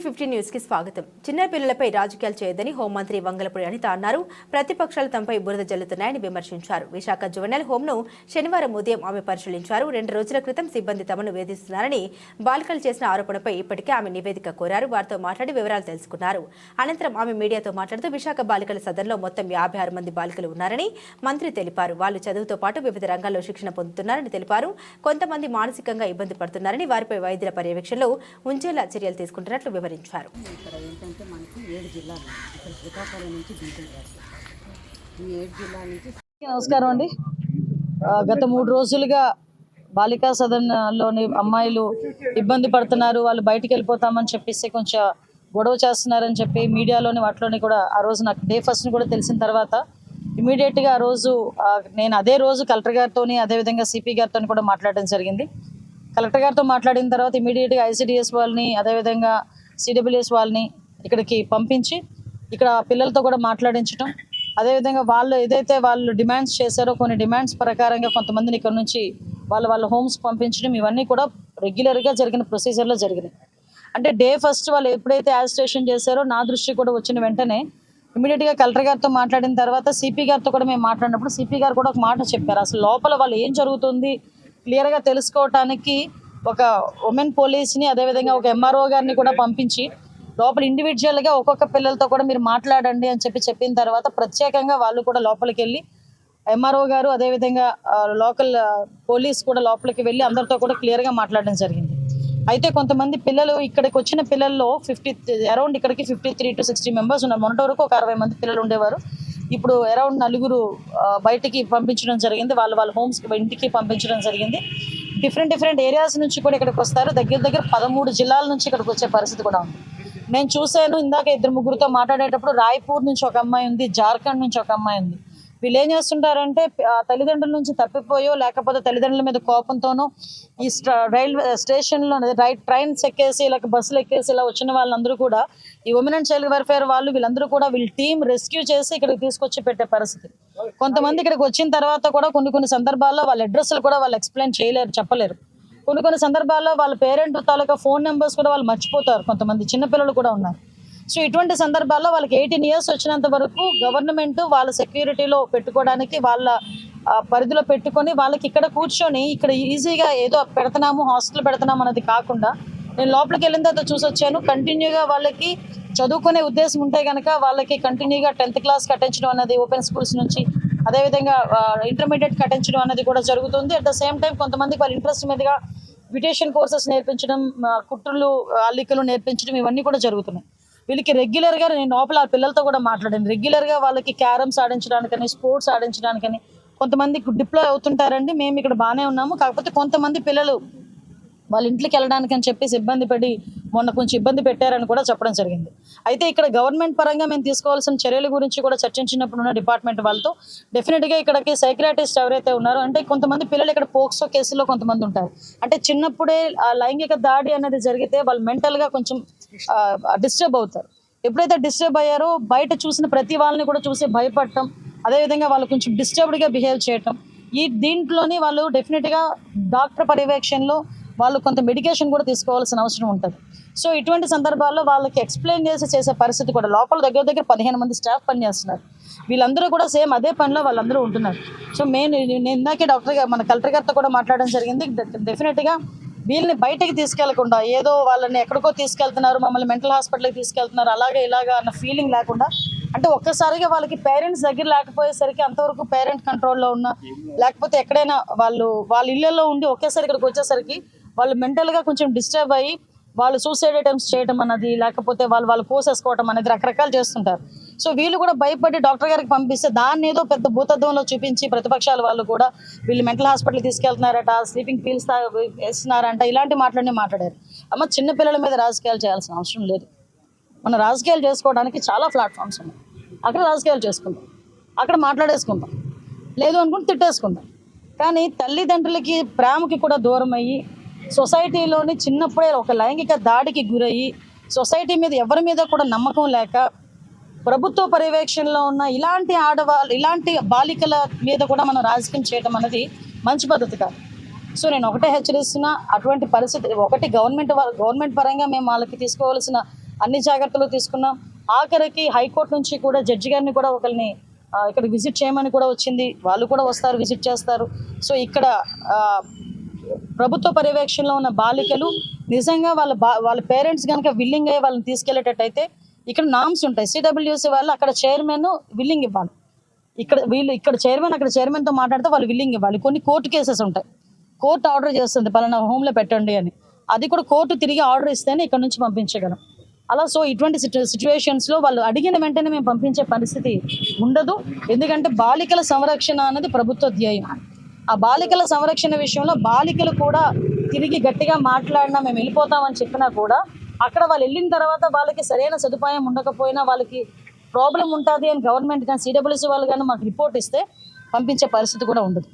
Fifty న్యూస్కి స్వాగతం. చిన్న పిల్లలపై రాజకీయాలు చేయొద్దని హోంమంత్రి వంగలపూడి అనిత అన్నారు. ప్రతిపక్షాలు తమపై బురద జల్లుతున్నాయని విమర్శించారు. విశాఖ జువెనల్ హోంను శనివారం ఉదయం ఆమె పరిశీలించారు. రెండు రోజుల క్రితం సిబ్బంది తమను వేధిస్తున్నారని బాలికలు చేసిన ఆరోపణపై ఇప్పటికే ఆమె నివేదిక కోరారు. వారితో మాట్లాడి వివరాలు తెలుసుకున్నారు. అనంతరం ఆమె మీడియాతో మాట్లాడుతూ విశాఖ బాలికల సదన్లో మొత్తం యాభై ఆరు మంది బాలికలు ఉన్నారని మంత్రి తెలిపారు. వాళ్ళు చదువుతో పాటు వివిధ రంగాల్లో శిక్షణ పొందుతున్నారని తెలిపారు. కొంతమంది మానసికంగా ఇబ్బంది పడుతున్నారని వారిపై వైద్యుల పర్యవేక్షణలో ఉంచేలా చర్యలు తీసుకుంటున్నట్లు వివరించారు. ఇక్కడ ఏంటంటే మనకి ఏడు జిల్లాలు ఉన్నాయి. ఇక్కడ శ్రీకాకుళం నుంచి డీటెయిల్ వరకు ఈ ఏడు జిల్లాల నుంచి నమస్కారం అండి. గత మూడు రోజులుగా బాలికా సదన్లోని అమ్మాయిలు ఇబ్బంది పడుతున్నారు. వాళ్ళు బయటికి వెళ్ళిపోతామని చెప్పేసి కొంచెం గొడవ చేస్తున్నారని చెప్పి మీడియాలోని వాటిలోని కూడా ఆ రోజు నాకు డే ఫస్ట్ని కూడా తెలిసిన తర్వాత ఇమీడియట్గా ఆ రోజు నేను అదే రోజు కలెక్టర్ గారితో అదేవిధంగా సిపి గారితో కూడా మాట్లాడడం జరిగింది. కలెక్టర్ గారితో మాట్లాడిన తర్వాత ఇమీడియట్గా ఐసిడిఎస్ వాళ్ళని అదేవిధంగా సిడబ్ల్యూఎస్ వాళ్ళని ఇక్కడికి పంపించి ఇక్కడ పిల్లలతో కూడా మాట్లాడించడం అదేవిధంగా వాళ్ళు ఏదైతే వాళ్ళు డిమాండ్స్ చేశారో కొన్ని డిమాండ్స్ ప్రకారంగా కొంతమందిని ఇక్కడ నుంచి వాళ్ళ వాళ్ళ హోమ్స్ పంపించడం ఇవన్నీ కూడా రెగ్యులర్గా జరిగిన ప్రొసీజర్లో జరిగినాయి. అంటే డే ఫస్ట్ వాళ్ళు ఎప్పుడైతే యాజిస్ట్రేషన్ చేశారో నా దృష్టి కూడా వచ్చిన వెంటనే ఇమీడియట్గా కలెక్టర్ గారితో మాట్లాడిన తర్వాత సిపి గారితో కూడా మేము మాట్లాడినప్పుడు సిపి గారు కూడా ఒక మాట చెప్పారు. అసలు లోపల వాళ్ళు ఏం జరుగుతుంది? క్లియర్గా తెలుసుకోవటానికి ఒక ఉమెన్ పోలీస్ని అదేవిధంగా ఒక ఎంఆర్ఓ గారిని కూడా పంపించి లోపల ఇండివిజువల్గా ఒక్కొక్క పిల్లలతో కూడా మీరు మాట్లాడండి అని చెప్పి చెప్పిన తర్వాత ప్రత్యేకంగా వాళ్ళు కూడా లోపలికి వెళ్ళి ఎంఆర్ఓ గారు అదేవిధంగా లోకల్ పోలీస్ కూడా లోపలికి వెళ్ళి అందరితో కూడా క్లియర్గా మాట్లాడడం జరిగింది. అయితే కొంతమంది పిల్లలు ఇక్కడికి వచ్చిన పిల్లల్లో ఫిఫ్టీ అరౌండ్ ఇక్కడికి fifty three to sixty members ఉన్నారు. మొన్నటి వరకు ఒక అరవై మంది పిల్లలు ఉండేవారు. ఇప్పుడు అరౌండ్ నలుగురు బయటికి పంపించడం జరిగింది. వాళ్ళు వాళ్ళ హోమ్స్ ఇంటికి పంపించడం జరిగింది. డిఫరెంట్ డిఫరెంట్ ఏరియాస్ నుంచి కూడా ఇక్కడికి వస్తారు. దగ్గర దగ్గర పదమూడు జిల్లాల నుంచి ఇక్కడికి వచ్చే పరిస్థితి కూడా ఉంది. నేను చూశాను ఇందాక ఇద్దరు ముగ్గురితో మాట్లాడేటప్పుడు రాయ్పూర్ నుంచి ఒక అమ్మాయి ఉంది జార్ఖండ్ నుంచి ఒక అమ్మాయి ఉంది. వీళ్ళు ఏం చేస్తుంటారంటే ఆ తల్లిదండ్రుల నుంచి తప్పిపోయో లేకపోతే తల్లిదండ్రుల మీద కోపంతోనో ఈ రైల్వే స్టేషన్లో రైట్ ట్రైన్స్ ఎక్కేసి ఇలా బస్సులు ఎక్కేసి ఇలా వచ్చిన వాళ్ళందరూ కూడా ఈ ఉమెన్ అండ్ చైల్డ్ వెల్ఫేర్ వాళ్ళు వీళ్ళందరూ కూడా వీళ్ళ టీం రెస్క్యూ చేసి ఇక్కడికి తీసుకొచ్చి పెట్టే పరిస్థితి. కొంతమంది ఇక్కడికి వచ్చిన తర్వాత కూడా కొన్ని కొన్ని సందర్భాల్లో వాళ్ళ అడ్రస్లు కూడా వాళ్ళు ఎక్స్ప్లెయిన్ చేయలేరు చెప్పలేరు. కొన్ని కొన్ని సందర్భాల్లో వాళ్ళ పేరెంట్ తాలూకా ఫోన్ నెంబర్స్ కూడా వాళ్ళు మర్చిపోతారు కొంతమంది చిన్నపిల్లలు కూడా ఉన్నారు. సో ఇటువంటి సందర్భాల్లో వాళ్ళకి ఎయిటీన్ ఇయర్స్ వచ్చినంత వరకు గవర్నమెంట్ వాళ్ళ సెక్యూరిటీలో పెట్టుకోవడానికి వాళ్ళ పరిధిలో పెట్టుకొని వాళ్ళకి ఇక్కడ కూర్చొని ఇక్కడ ఈజీగా ఏదో పెడుతున్నాము హాస్టల్ పెడుతున్నాము అనేది కాకుండా నేను లోపలికి వెళ్ళిన తర్వాత చూసి వచ్చాను. కంటిన్యూగా వాళ్ళకి చదువుకునే ఉద్దేశం ఉంటే కనుక వాళ్ళకి కంటిన్యూగా టెన్త్ క్లాస్ కట్టించడం అనేది ఓపెన్ స్కూల్స్ నుంచి అదేవిధంగా ఇంటర్మీడియట్ కట్టించడం అనేది కూడా జరుగుతుంది. అట్ ద సేమ్ టైం కొంతమందికి వాళ్ళ ఇంట్రెస్ట్ మీదుగా బ్యూటేషన్ కోర్సెస్ నేర్పించడం కుట్రులు అల్లికలు నేర్పించడం ఇవన్నీ కూడా జరుగుతున్నాయి. వీళ్ళకి రెగ్యులర్గా నేను లోపల ఆ పిల్లలతో కూడా మాట్లాడాను. రెగ్యులర్గా వాళ్ళకి క్యారమ్స్ ఆడించడానికని స్పోర్ట్స్ ఆడించడానికని కొంతమంది డిప్లాయ్ అవుతుంటారండి. మేము ఇక్కడ బాగానే ఉన్నాము. కాకపోతే కొంతమంది పిల్లలు వాళ్ళ ఇంట్లోకి వెళ్ళడానికి అని చెప్పేసి ఇబ్బంది పడి మొన్న కొంచెం ఇబ్బంది పెట్టారని కూడా చెప్పడం జరిగింది. అయితే ఇక్కడ గవర్నమెంట్ పరంగా మేము తీసుకోవాల్సిన చర్యల గురించి కూడా చర్చించినప్పుడు ఉన్న డిపార్ట్మెంట్ వాళ్ళతో డెఫినెట్గా ఇక్కడికి సైక్రాటిస్ట్ ఎవరైతే ఉన్నారో అంటే కొంతమంది పిల్లలు ఇక్కడ పోక్సో కేసులో కొంతమంది ఉంటారు. అంటే చిన్నప్పుడే ఆ లైంగిక దాడి అనేది జరిగితే వాళ్ళు మెంటల్గా కొంచెం డిస్టర్బ్ అవుతారు. ఎప్పుడైతే డిస్టర్బ్ అయ్యారో బయట చూసిన ప్రతి వాళ్ళని కూడా చూసి భయపడటం అదేవిధంగా వాళ్ళు కొంచెం డిస్టర్బ్డ్గా బిహేవ్ చేయటం ఈ దీంట్లోని వాళ్ళు డెఫినెట్గా డాక్టర్ పర్యవేక్షణలో వాళ్ళు కొంత మెడికేషన్ కూడా తీసుకోవాల్సిన అవసరం ఉంటుంది. సో ఇటువంటి సందర్భాల్లో వాళ్ళకి ఎక్స్ప్లెయిన్ చేసి చేసే పరిస్థితి కూడా లోపల దగ్గర దగ్గర పదిహేను మంది స్టాఫ్ పనిచేస్తున్నారు. వీళ్ళందరూ కూడా సేమ్ అదే పనిలో వాళ్ళందరూ ఉంటున్నారు. సో మెయిన్ నేను ఇందాకే డాక్టర్ గారు మన కలెక్టర్ గారితో కూడా మాట్లాడడం జరిగింది. డెఫినెట్గా వీళ్ళని బయటకి తీసుకెళ్ళకుండా ఏదో వాళ్ళని ఎక్కడికో తీసుకెళ్తున్నారు మమ్మల్ని మెంటల్ హాస్పిటల్కి తీసుకెళ్తున్నారు అలాగే ఇలాగా అన్న ఫీలింగ్ లేకుండా అంటే ఒక్కసారిగా వాళ్ళకి పేరెంట్స్ దగ్గర లేకపోయేసరికి అంతవరకు పేరెంట్ కంట్రోల్లో ఉన్న లేకపోతే ఎక్కడైనా వాళ్ళు వాళ్ళ ఇళ్ళలో ఉండి ఒకేసారి ఇక్కడికి వచ్చేసరికి వాళ్ళు మెంటల్గా కొంచెం డిస్టర్బ్ అయ్యి వాళ్ళు సూసైడ్ అటెంప్ట్స్ చేయడం అన్నది లేకపోతే వాళ్ళు వాళ్ళు కోసేసుకోవడం అనేది రకరకాలు చేస్తుంటారు. సో వీళ్ళు కూడా భయపడి డాక్టర్ గారికి పంపిస్తే దాన్ని ఏదో పెద్ద భూతత్వంలో చూపించి ప్రతిపక్షాల వాళ్ళు కూడా వీళ్ళు మెంటల్ హాస్పిటల్ తీసుకెళ్తున్నారట స్లీపింగ్ పీల్స్ వేస్తున్నారంట ఇలాంటి మాటలన్నీ మాట్లాడారు. అమ్మ చిన్నపిల్లల మీద రాజకీయాలు చేయాల్సిన అవసరం లేదు. మన రాజకీయాలు చేసుకోవడానికి చాలా ప్లాట్ఫామ్స్ ఉన్నాయి. అక్కడ రాజకీయాలు చేసుకుంటాం అక్కడ మాట్లాడేసుకుంటాం లేదు అనుకుంటే తిట్టేసుకుంటాం కానీ తల్లిదండ్రులకి ప్రేమకి కూడా దూరం అయ్యి సొసైటీలోని చిన్నప్పుడే ఒక లైంగిక దాడికి గురయ్యి సొసైటీ మీద ఎవరి మీద కూడా నమ్మకం లేక ప్రభుత్వ పర్యవేక్షణలో ఉన్న ఇలాంటి ఆడవాళ్ళు ఇలాంటి బాలికల మీద కూడా మనం రాజకీయం చేయడం అనేది మంచి పద్ధతి కాదు. సో నేను ఒకటే హెచ్చరిస్తున్నా అటువంటి పరిస్థితి ఒకటి గవర్నమెంట్ గవర్నమెంట్ పరంగా మేము వాళ్ళకి తీసుకోవాల్సిన అన్ని జాగ్రత్తలు తీసుకున్నాం. ఆఖరికి హైకోర్టు నుంచి కూడా జడ్జి గారిని కూడా ఒకరిని ఇక్కడ విజిట్ చేయమని కూడా వచ్చింది. వాళ్ళు కూడా వస్తారు విజిట్ చేస్తారు. సో ఇక్కడ ప్రభుత్వ పర్యవేక్షణలో ఉన్న బాలికలు నిజంగా వాళ్ళ బా వాళ్ళ పేరెంట్స్ కనుక విల్లింగ్ అయ్యి వాళ్ళని తీసుకెళ్ళేటట్టయితే ఇక్కడ నామ్స్ ఉంటాయి. సిడబ్ల్యూసి వాళ్ళు అక్కడ చైర్మన్ విల్లింగ్ ఇవ్వాలి. ఇక్కడ వీళ్ళు ఇక్కడ చైర్మన్ అక్కడ చైర్మన్తో మాట్లాడితే వాళ్ళు విల్లింగ్ ఇవ్వాలి. కొన్ని కోర్టు కేసెస్ ఉంటాయి. కోర్టు ఆర్డర్ చేస్తుంది. పలానా హోమ్లో పెట్టండి అని. అది కూడా కోర్టు తిరిగి ఆర్డర్ ఇస్తేనే ఇక్కడ నుంచి పంపించగలం. అలా సో ఇటువంటి సిచ్యువేషన్స్లో వాళ్ళు అడిగిన వెంటనే మేము పంపించే పరిస్థితి ఉండదు. ఎందుకంటే బాలికల సంరక్షణ అనేది ప్రభుత్వ ధ్యేయం. ఆ బాలికల సంరక్షణ విషయంలో బాలికలు కూడా తిరిగి గట్టిగా మాట్లాడినా మేము వెళ్ళిపోతామని చెప్పినా కూడా అక్కడ వాళ్ళు వెళ్ళిన తర్వాత వాళ్ళకి సరైన సదుపాయం ఉండకపోయినా వాళ్ళకి ప్రాబ్లం ఉంటుంది అని గవర్నమెంట్ కానీ సిడబ్ల్యూసీ వాళ్ళు కానీ మాకు రిపోర్ట్ ఇస్తే పంపించే పరిస్థితి కూడా ఉండదు.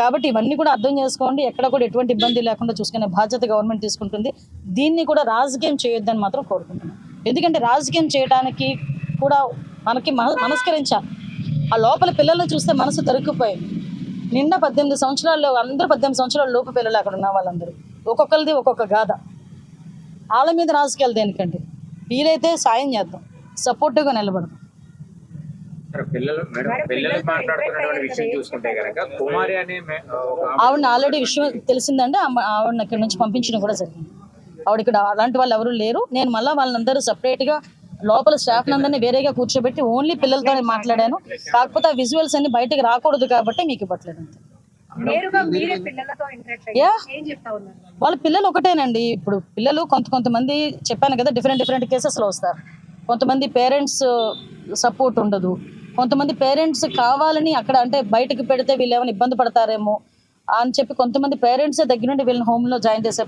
కాబట్టి ఇవన్నీ కూడా అర్థం చేసుకోండి. ఎక్కడ కూడా ఎటువంటి ఇబ్బంది లేకుండా చూసుకునే బాధ్యత గవర్నమెంట్ తీసుకుంటుంది. దీన్ని కూడా రాజకీయం చేయొద్దని మాత్రం కోరుకుంటున్నాను ఎందుకంటే రాజకీయం చేయడానికి కూడా మనకి మన మనస్కరించాలి. ఆ లోపల పిల్లల్ని చూస్తే మనసు తరుక్కుపోయింది. నిన్న పద్దెనిమిది సంవత్సరాల్లో అందరూ పద్దెనిమిది సంవత్సరాల లోపు పిల్లలు అక్కడ ఉన్న వాళ్ళందరూ. ఒక్కొక్కరిది ఒక్కొక్క గాథ. వాళ్ళ మీద రాజకీయాలు దేనికండి? వీలైతే సాయం చేద్దాం. సపోర్టివ్గా నిలబడదాం. ఆవిడని ఆల్రెడీ విషయం తెలిసిందంటే ఆమె- ఆవిడని ఇక్కడ నుంచి పంపించడం కూడా జరిగింది. ఆవిడ ఇక్కడ అలాంటి వాళ్ళు ఎవరు లేరు. నేను మళ్ళీ వాళ్ళందరూ సపరేట్గా లోపల స్టాఫ్ అందరినీ వేరేగా కూర్చోబెట్టి ఓన్లీ పిల్లలతోనే మాట్లాడాను. కాకపోతే ఆ విజువల్స్ అన్ని బయటకు రాకూడదు కాబట్టి మీకు ఇవ్వట్లేదు అంతే. పిల్లలతో వాళ్ళ పిల్లలు ఒకటేనండి. ఇప్పుడు పిల్లలు కొంత కొంతమంది చెప్పాను కదా డిఫరెంట్ డిఫరెంట్ కేసెస్లో వస్తారు. కొంతమంది పేరెంట్స్ సపోర్ట్ ఉండదు. కొంతమంది పేరెంట్స్ కావాలని అక్కడ అంటే బయటకు పెడితే వీళ్ళు ఏమైనా ఇబ్బంది పడతారేమో అని చెప్పి కొంతమంది పేరెంట్సే దగ్గర నుండి వీళ్ళని హోమ్లో జాయిన్ చేసే